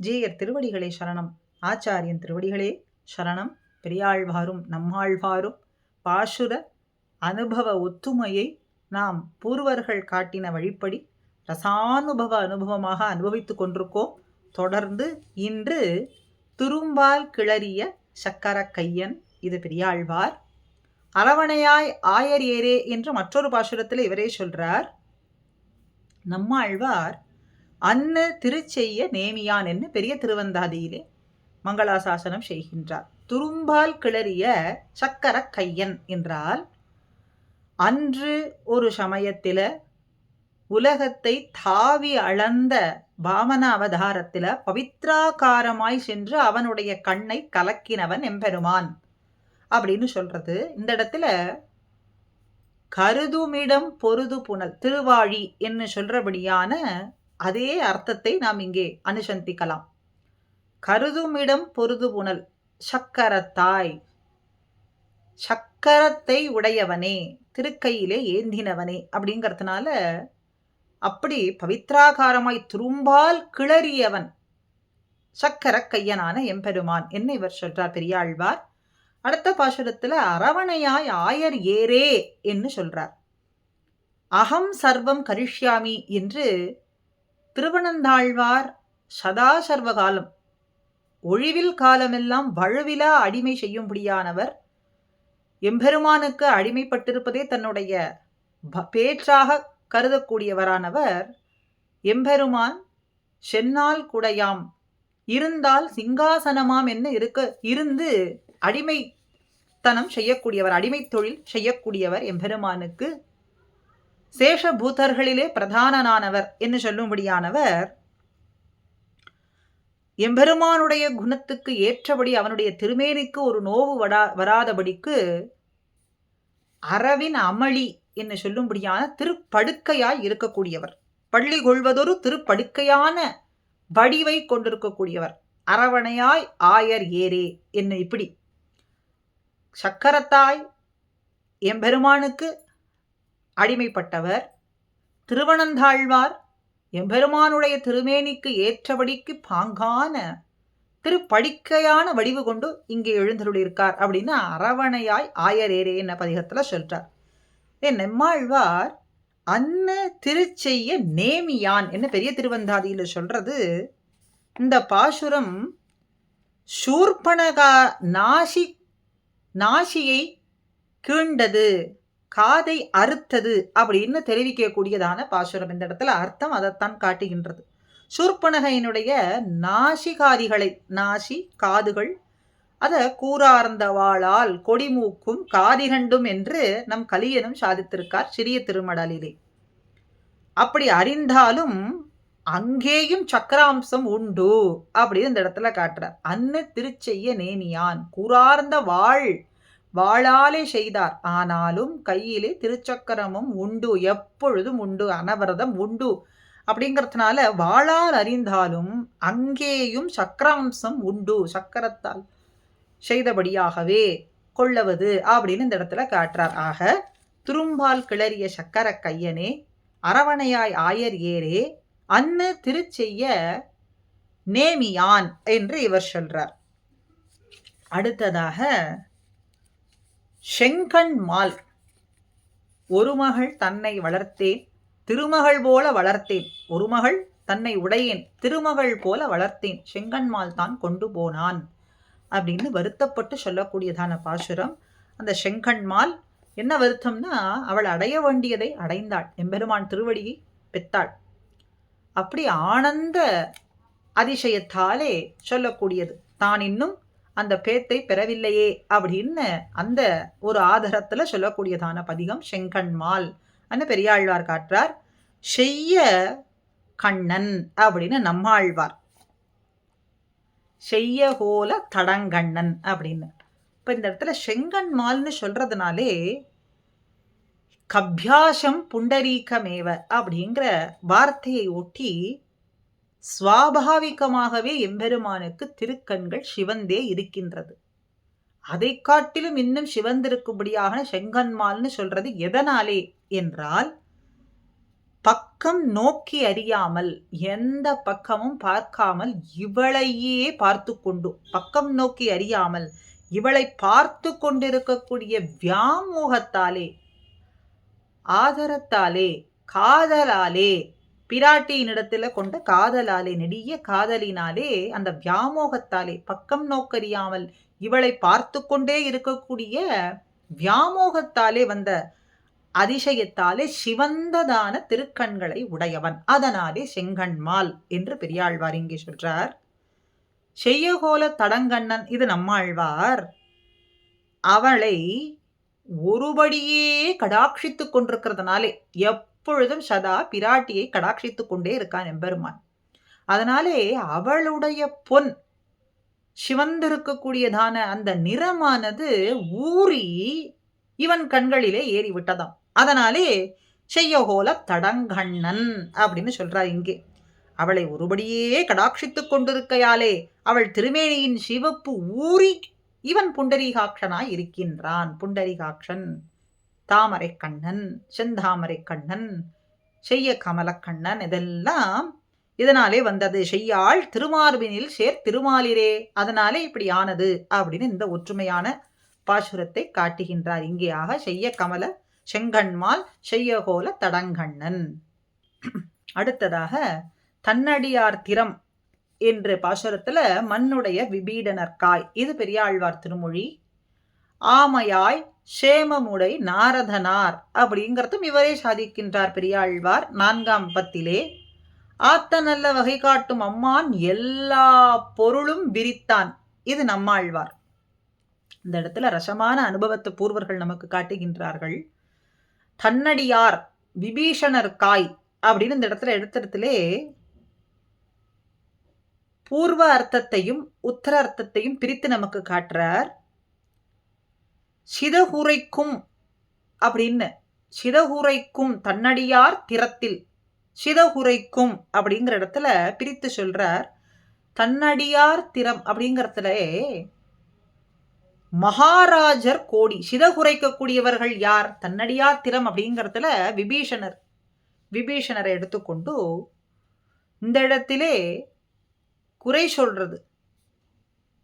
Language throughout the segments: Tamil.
ஜீயர் திருவடிகளே சரணம். ஆச்சாரியன் திருவடிகளே சரணம். பெரியாழ்வாரும் நம்மாழ்வாரும் பாசுர அனுபவ ஒத்துமையை நாம் பூர்வர்கள் காட்டின வழிப்படி ரசானுபவ அனுபவமாக அனுபவித்துக் கொண்டிருக்கோம். தொடர்ந்து இன்று துரும்பால் கிளறிய சக்கர கையன் இது பெரியாழ்வார். அரவணையாய் ஆயர் ஏரே என்று மற்றொரு பாசுரத்தில் இவரே சொல்றார். நம்மாழ்வார் அன்னு திருச்செய்ய நேமியான் என்று பெரிய திருவந்தாதியிலே மங்களாசாசனம் செய்கின்றார். துரும்பால் கிளறிய சக்கர கையன் என்றால் அன்று ஒரு சமயத்தில் உலகத்தை தாவி அளந்த பாமன அவதாரத்தில் பவித்ராகாரமாய் சென்று அவனுடைய கண்ணை கலக்கினவன் எம்பெருமான் அப்படின்னு சொல்றது. இந்த இடத்துல கருதுமிடம் பொருது புனல் திருவாழி என்று சொல்றபடியான அதே அர்த்தத்தை நாம் இங்கே அனுசந்திக்கலாம். கருதுமிடம் பொருது புனல் சக்கரத்தாய். சக்கரத்தை உடையவனே திருக்கையிலே ஏந்தினவனே அப்படிங்கிறதுனால அப்படி பவித்ராகாரமாய் துரும்பால் கிளறியவன் சக்கர கையனான எம்பெருமான். என்ன இவர் சொல்றார் பெரியாழ்வார்? அடுத்த பாசுரத்துல அரவணையாய் ஆயர் ஏரே என்று சொல்றார். அகம் சர்வம் கரிஷ்யாமி என்று திருவனந்தாழ்வார் சதா சர்வ ஒழிவில் காலமெல்லாம் வழுவிலா அடிமை செய்யும்படியானவர் எம்பெருமானுக்கு அடிமைப்பட்டிருப்பதே தன்னுடைய பேற்றாக கருதக்கூடியவரானவர் எம்பெருமான் சென்னால் குடையாம் இருந்தால் சிங்காசனமாம் என்ன இருக்க இருந்து அடிமைத்தனம் செய்யக்கூடியவர் அடிமை தொழில் செய்யக்கூடியவர் எம்பெருமானுக்கு சேஷபூதர்களிலே பிரதானனானவர் என்று சொல்லும்படியானவர் எம்பெருமானுடைய குணத்துக்கு ஏற்றபடி அவனுடைய திருமேனிக்கு ஒரு நோவு வடா வராதபடிக்கு அறவின் அமளி என்று சொல்லும்படியான திருப்படுக்கையாய் இருக்கக்கூடியவர். பள்ளி கொள்வதொரு திருப்படுக்கையான வடிவை கொண்டிருக்கக்கூடியவர். அரவணையாய் ஆயர் ஏரே என்ன இப்படி? சக்கரத்தாய் எம்பெருமானுக்கு அடிமைப்பட்டவர் திருவனந்தாழ்வார் எம்பெருமானுடைய திருமேனிக்கு ஏற்றபடிக்கு பாங்கான திருப்படிக்கையான வடிவு கொண்டு இங்கே எழுந்தருளியிருக்கார் அப்படின்னு அரவணையாய் ஆயரேரே என்ன பதிகத்தில் சொல்றார். ஏ நெம்மாழ்வார் அன்ன திருச்செய்ய நேமியான் என்ன பெரிய திருவந்தாதியில் சொல்றது இந்த பாசுரம் சூர்பனகா நாசி நாசியை கீண்டது. காதை அறுத்தது அப்படின்னு தெரிவிக்கக்கூடியதான பாசுரம். இந்த இடத்துல அர்த்தம் அதைத்தான் காட்டுகின்றது. சூர்பனகையினுடைய நாசிகாதிகளை நாசி காதுகள் அதை கூறார்ந்த வாளால் கொடிமூக்கும் காதிகண்டும் என்று நம் கலியனும் சாதித்திருக்கார் சிறிய திருமடலிலே. அப்படி அறிந்தாலும் அங்கேயும் சக்கராம்சம் உண்டு அப்படின்னு இந்த இடத்துல காட்டுறார். அன்ன திருச்செய்ய நேமியான் கூறார்ந்த வாழ் வாழாலே செய்தார். ஆனாலும் கையிலே திருச்சக்கரமும் உண்டு எப்பொழுதும் உண்டு அனவரதம் உண்டு. அப்படிங்கிறதுனால வாழால் அறிந்தாலும் அங்கேயும் சக்கராம்சம் உண்டு. சக்கரத்தால் செய்தபடியாகவே கொள்ளவது அப்படின்னு இந்த இடத்துல காட்டுறார். ஆக துரும்பால் கிளறிய சக்கர கையனே அரவணையாய் ஆயர் ஏரே அன்னு திருச்செய்ய நேமியான் என்று இவர் சொல்றார். அடுத்ததாக செங்கண் மால். ஒரு மகள் தன்னை வளர்த்தேன் திருமகள் போல வளர்த்தேன். ஒரு மகள் தன்னை உடையேன் திருமகள் போல வளர்த்தேன். செங்கன்மால் தான் கொண்டு போனான் அப்படின்னு வருத்தப்பட்டு சொல்லக்கூடியதான பாசுரம். அந்த செங்கண்மால் என்ன வருத்தம்னா அவள் அடைய வேண்டியதை அடைந்தாள். எம்பெருமான் திருவடியை பெத்தாள் அப்படி ஆனந்த அதிசயத்தாலே சொல்லக்கூடியது. தான் இன்னும் அந்த பேத்தை பெறவில்லையே அப்படின்னு அந்த ஒரு ஆதாரத்தில் சொல்லக்கூடியதான பதிகம் செங்கண்மால் அன்னு பெரியாழ்வார் காட்டுறார்? செய்ய கண்ணன் அப்படின்னு நம்மாழ்வார். செய்ய ஹோல தடங்கண்ணன் அப்படின்னு. இப்போ இந்த இடத்துல செங்கன்மால்னு சொல்றதுனாலே கபியாசம் புண்டரீகமேவ அப்படிங்கிற வார்த்தையை ஒட்டி சுவாபாவிகமாகவே எம்பெருமானுக்கு திருக்கண்கள் சிவந்தே இருக்கின்றது. அதை காட்டிலும் இன்னும் சிவந்திருக்கும்படியாக செங்கன்மால்னு சொல்றது எதனாலே என்றால் பக்கம் நோக்கி அறியாமல் எந்த பக்கமும் பார்க்காமல் இவளையே பார்த்து கொண்டு பக்கம் நோக்கி அறியாமல் இவளை பார்த்து கொண்டிருக்கக்கூடிய வியாமோகத்தாலே ஆதரத்தாலே காதலாலே பிராட்டியினிடத்துல கொண்ட காதலாலே நெடிய காதலினாலே அந்த வியாமோகத்தாலே பக்கம் நோக்கறியாமல் இவளை பார்த்து கொண்டே இருக்கக்கூடிய வியாமோகத்தாலே வந்த அதிசயத்தாலே சிவந்ததான திருக்கண்களை உடையவன். அதனாலே செங்கண்மால் என்று பெரியாழ்வார் இங்கே சொல்றார். செய்யகோல தடங்கண்ணன் இது நம்மாழ்வார் அவளை ஒருபடியே கடாட்சித்து கொண்டிருக்கிறதுனாலே எப் எப்பொழுதும் சதா பிராட்டியை கடாட்சித்துக் கொண்டே இருக்கான் எம்பெருமான். அதனாலே அவளுடைய பொன் சிவந்திருக்கக்கூடியதான அந்த நிறமானது ஊறி இவன் கண்களிலே ஏறி விட்டதாம் அதனாலே செய்யகோல தடங்கண்ணன் அப்படின்னு சொல்றார் இங்கே. அவளை ஒருபடியே கடாட்சித்துக் கொண்டிருக்கையாலே அவள் திருமேனியின் சிவப்பு ஊறி இவன் புண்டரீகாட்சனாய் இருக்கின்றான். புண்டரீகாட்சன் தாமரை கண்ணன் செந்தாமரை கண்ணன் செய்ய கமலக்கண்ணன் இதெல்லாம் இதனாலே வந்தது. செய்யாள் திருமார்பினில் சேர் திருமாலிரே அதனாலே இப்படி ஆனது அப்படின்னு இந்த ஒற்றுமையான பாசுரத்தை காட்டுகின்றார். இங்கேயாக செய்ய கமல செங்கண்மால் செய்யகோல தடங்கண்ணன். அடுத்ததாக தன்னடியார் திறம் என்ற பாசுரத்துல மண்ணுடைய விபீடனர்காய். இது பெரியாழ்வார் திருமொழி. ஆமையாய் சேமமுடை நாரதனார் அப்படிங்கிறதும் இவரே சாதிக்கின்றார் பெரியாழ்வார். நான்காம் பத்திலே ஆத்த நல்ல வகை காட்டும் அம்மான் எல்லா பொருளும் விரித்தான். இது நம்மாழ்வார். இந்த இடத்துல ரசமான அனுபவத்தை பூர்வர்கள் நமக்கு காட்டுகின்றார்கள். தன்னடியார் விபீஷணர் காய் அப்படின்னு இந்த இடத்துல எடுத்தடத்திலே பூர்வ அர்த்தத்தையும் உத்தர அர்த்தத்தையும் பிரித்து நமக்கு காட்டுறார். சிதகுரைக்கும் அப்படின்னு. சிதகுரைக்கும் தன்னடியார் திறத்தில். சிதகுரைக்கும் அப்படிங்கிற இடத்துல பிரித்து சொல்றார். தன்னடியார் திறம் அப்படிங்கிறதுல மகாராஜர் கோடி. சிதகுரைக்கக்கூடியவர்கள் யார்? தன்னடியார் திறம் அப்படிங்கிறதுல விபீஷணர். விபீஷணரை எடுத்துக்கொண்டு இந்த இடத்திலே குறை சொல்றது.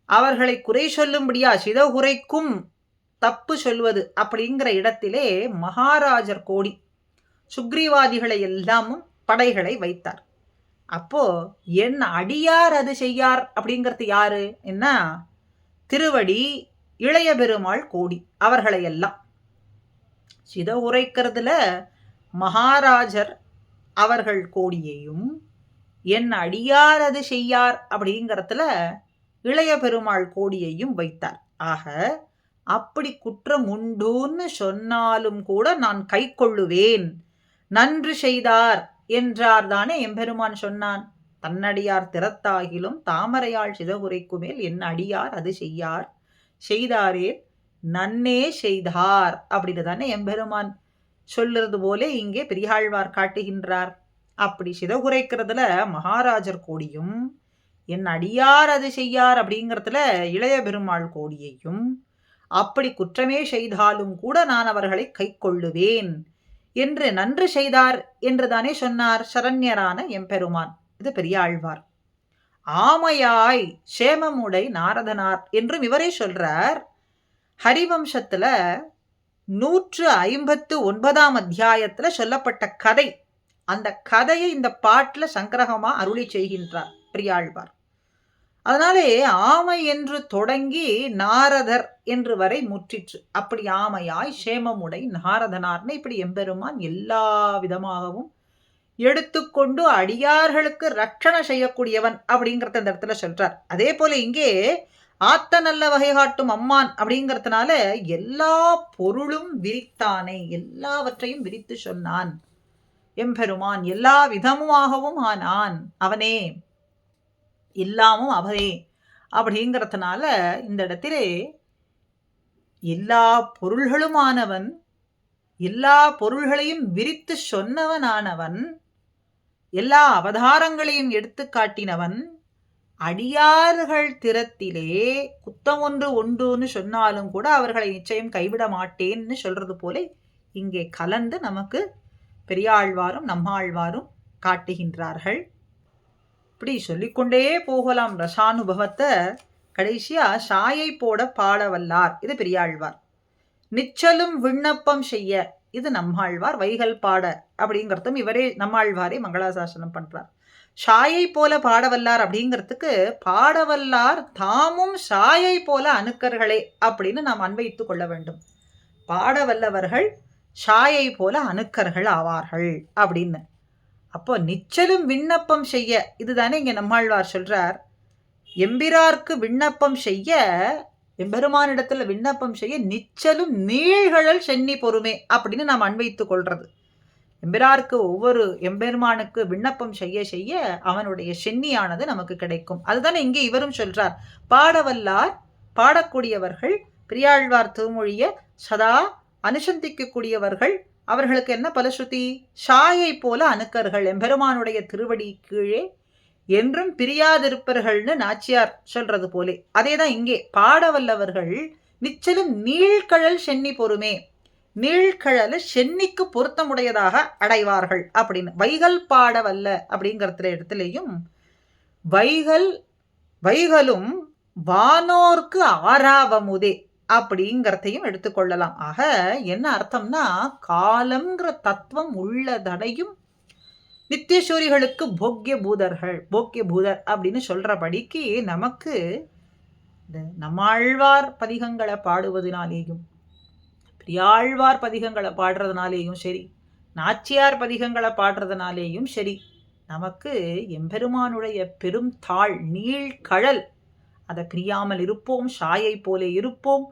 அவர்களை குறை சொல்லும்படியா சிதகுரைக்கும் தப்பு சொல்வது அப்படிங்கிற இடத்திலே மகாராஜர் கோடி சுக்ரீவாதிகளை எல்லாமும் படைகளை வைத்தார். அப்போ என் அடியார் அது செய்யார் அப்படிங்கிறது யாரு? என்ன? திருவடி இளைய பெருமாள் கோடி அவர்களை எல்லாம். சித உரைக்கிறதுல மகாராஜர் அவர்கள் கோடியையும் என் அடியார் அது செய்யார் அப்படிங்கிறதுல இளைய பெருமாள் கோடியையும் வைத்தார். ஆக அப்படி குற்றம் உண்டுன்னு சொன்னாலும் கூட நான் கை கொள்ளுவேன். நன்று செய்தார் என்றார் தானே எம்பெருமான் சொன்னான். தன்னடியார் திறத்தாகிலும் தாமரையாள் சிதகுரைக்கு மேல் என் அடியார் அது செய்யார். செய்தாரே நன்னே செய்தார் அப்படின்னு தானே எம்பெருமான் சொல்லுறது போலே இங்கே பெரியாழ்வார் காட்டுகின்றார். அப்படி சிதகுரைக்கிறதுல மகாராஜர் கோடியும் என் அடியார் அது செய்யார் அப்படிங்கிறதுல இளைய பெருமாள் கோடியையும் அப்படி குற்றமே செய்தாலும் கூட நான் அவர்களை கை கொள்ளுவேன் என்று நன்று செய்தார் என்று தானே சொன்னார் சரண்யரான எம்பெருமான். இது பெரியாழ்வார் ஆமையாய் சேமமுடை நாரதனார் என்றும் இவரே சொல்றார். ஹரிவம்சத்துல நூற்று ஐம்பத்து ஒன்பதாம் அத்தியாயத்துல சொல்லப்பட்ட கதை. அந்த கதையை இந்த பாட்டில் சங்கிரகமா அருளி செய்கின்றார். பெரியாழ்வார் அதனாலே ஆமை என்று தொடங்கி நாரதர் என்று வரை முற்றிற்று. அப்படி ஆமையாய் சேமமுடை நாரதனார்னு இப்படி எம்பெருமான் எல்லா விதமாகவும் எடுத்துக்கொண்டு அடியார்களுக்கு ரட்சணை செய்யக்கூடியவன் அப்படிங்கிறத இந்த இடத்துல சொல்றார். அதே போல இங்கே ஆத்த நல்ல வகை காட்டும் அம்மான் அப்படிங்கிறதுனால எல்லா பொருளும் விரித்தானே எல்லாவற்றையும் விரித்து சொன்னான். எம்பெருமான் எல்லா விதமுமாகவும் ஆனான். அவனே எல்லாமும் அவரே அப்படிங்கிறதுனால இந்த இடத்திலே எல்லா பொருள்களுமானவன் எல்லா பொருள்களையும் விரித்து சொன்னவனானவன் எல்லா அவதாரங்களையும் எடுத்து காட்டினவன் அடியார்கள் திறத்திலே குத்தம் ஒன்று ஒன்றுன்னு சொன்னாலும் கூட அவர்களை நிச்சயம் கைவிட மாட்டேன்னு சொல்றது போல இங்கே கலந்து நமக்கு பெரியாழ்வாரும் நம்மாழ்வாரும் காட்டுகின்றார்கள். இப்படி சொல்லிக்கொண்டே போகலாம் ரசானுபவத்தை. கடைசியா சாயை போட பாட வல்லார் இது பெரியாழ்வார். நிச்சலும் விண்ணப்பம் செய்ய. இது நம்மாழ்வார் வைகல் பாட. அப்படிங்கிறதும் இவரே நம்மாழ்வாரே மங்களாசாசனம் பண்றார். சாயை போல பாடவல்லார் அப்படிங்கிறதுக்கு பாடவல்லார் தாமும் சாயை போல அணுக்கர்களே அப்படின்னு நாம் அன்வைத்து கொள்ள வேண்டும். பாடவல்லவர்கள் சாயை போல அணுக்கர்கள் ஆவார்கள் அப்படின்னு. அப்போ நிச்சலும் விண்ணப்பம் செய்ய இதுதானே இங்க நம்மாழ்வார் சொல்றார். எம்பிரார்க்கு விண்ணப்பம் செய்ய எம்பெருமானிடத்துல விண்ணப்பம் செய்ய நிச்சலும் நீழ்கழல் சென்னி பொறுமே அப்படின்னு நாம் அன்வைத்துக் கொள்றது. எம்பிராருக்கு ஒவ்வொரு எம்பெருமானுக்கு விண்ணப்பம் செய்ய செய்ய அவனுடைய சென்னியானது நமக்கு கிடைக்கும். அதுதானே இங்கே இவரும் சொல்றார். பாடவல்லார் பாடக்கூடியவர்கள் பிரியாழ்வார் திருமொழிய சதா அனுசந்திக்கக்கூடியவர்கள் அவர்களுக்கு என்ன பலஸ்ருதி? ஷாயை போல அணுக்கர்கள். எம்பெருமானுடைய திருவடி கீழே என்றும் பிரியாதிருப்பர்கள்னு நாச்சியார் சொல்றது போலே. அதே தான் இங்கே பாடவல்லவர்கள் நிச்சலும் நீழ்கழல் சென்னி பொறுமே. நீழ்கழல சென்னிக்கு பொருத்தமுடையதாக அடைவார்கள் அப்படின்னு. வைகல் பாடவல்ல அப்படிங்கிற இடத்துலையும் வைகல் வைகலும் வானோர்க்கு ஆறாவமுதே. அப்படிங்கிறதையும் எடுத்துக்கொள்ளலாம். ஆக என்ன அர்த்தம்னா காலம்ங்கிற தத்துவம் உள்ளதடையும் நித்தியசூரிகளுக்கு போக்கிய பூதர்கள் போக்கிய பூதர் அப்படின்னு சொல்றபடிக்கு நமக்கு இந்த நம்மாழ்வார் பதிகங்களை பாடுவதனாலேயும் பிரியாழ்வார் பதிகங்களை பாடுறதுனாலேயும் சரி நாச்சியார் பதிகங்களை பாடுறதுனாலேயும் சரி நமக்கு எம்பெருமானுடைய பெரும் தாழ் நீழ்கழல் அதை பிரியாமல் இருப்போம் சாயை போலே இருப்போம்.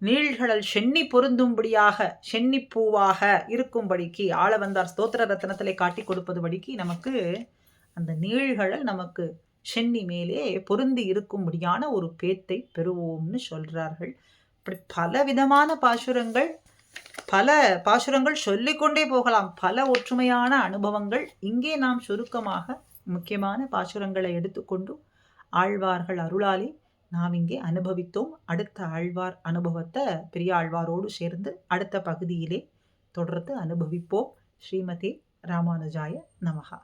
நீழ்கடல் சென்னி பொருந்தும்படியாக சென்னிப்பூவாக இருக்கும்படிக்கு ஆளவந்தார் ஸ்தோத்திர ரத்னத்திலே காட்டி கொடுப்பதுபடிக்கு நமக்கு அந்த நீழ்கடல் நமக்கு சென்னி மேலே பொருந்தி இருக்கும்படியான ஒரு பேத்தை பெறுவோம்னு சொல்கிறார்கள் இப்படி பல விதமான பாசுரங்கள் பல பாசுரங்கள் சொல்லிக்கொண்டே போகலாம். பல ஒற்றுமையான அனுபவங்கள். இங்கே நாம் சுருக்கமாக முக்கியமான பாசுரங்களை எடுத்துக்கொண்டு ஆழ்வார்கள் அருளாலே நாம் இங்கே அனுபவித்தோம். அடுத்த ஆழ்வார் அனுபவத்தை பெரிய ஆழ்வாரோடு சேர்ந்து அடுத்த பகுதியிலே தொடர்ந்து அனுபவிப்போம். ஸ்ரீமதி ராமானுஜாய நமகா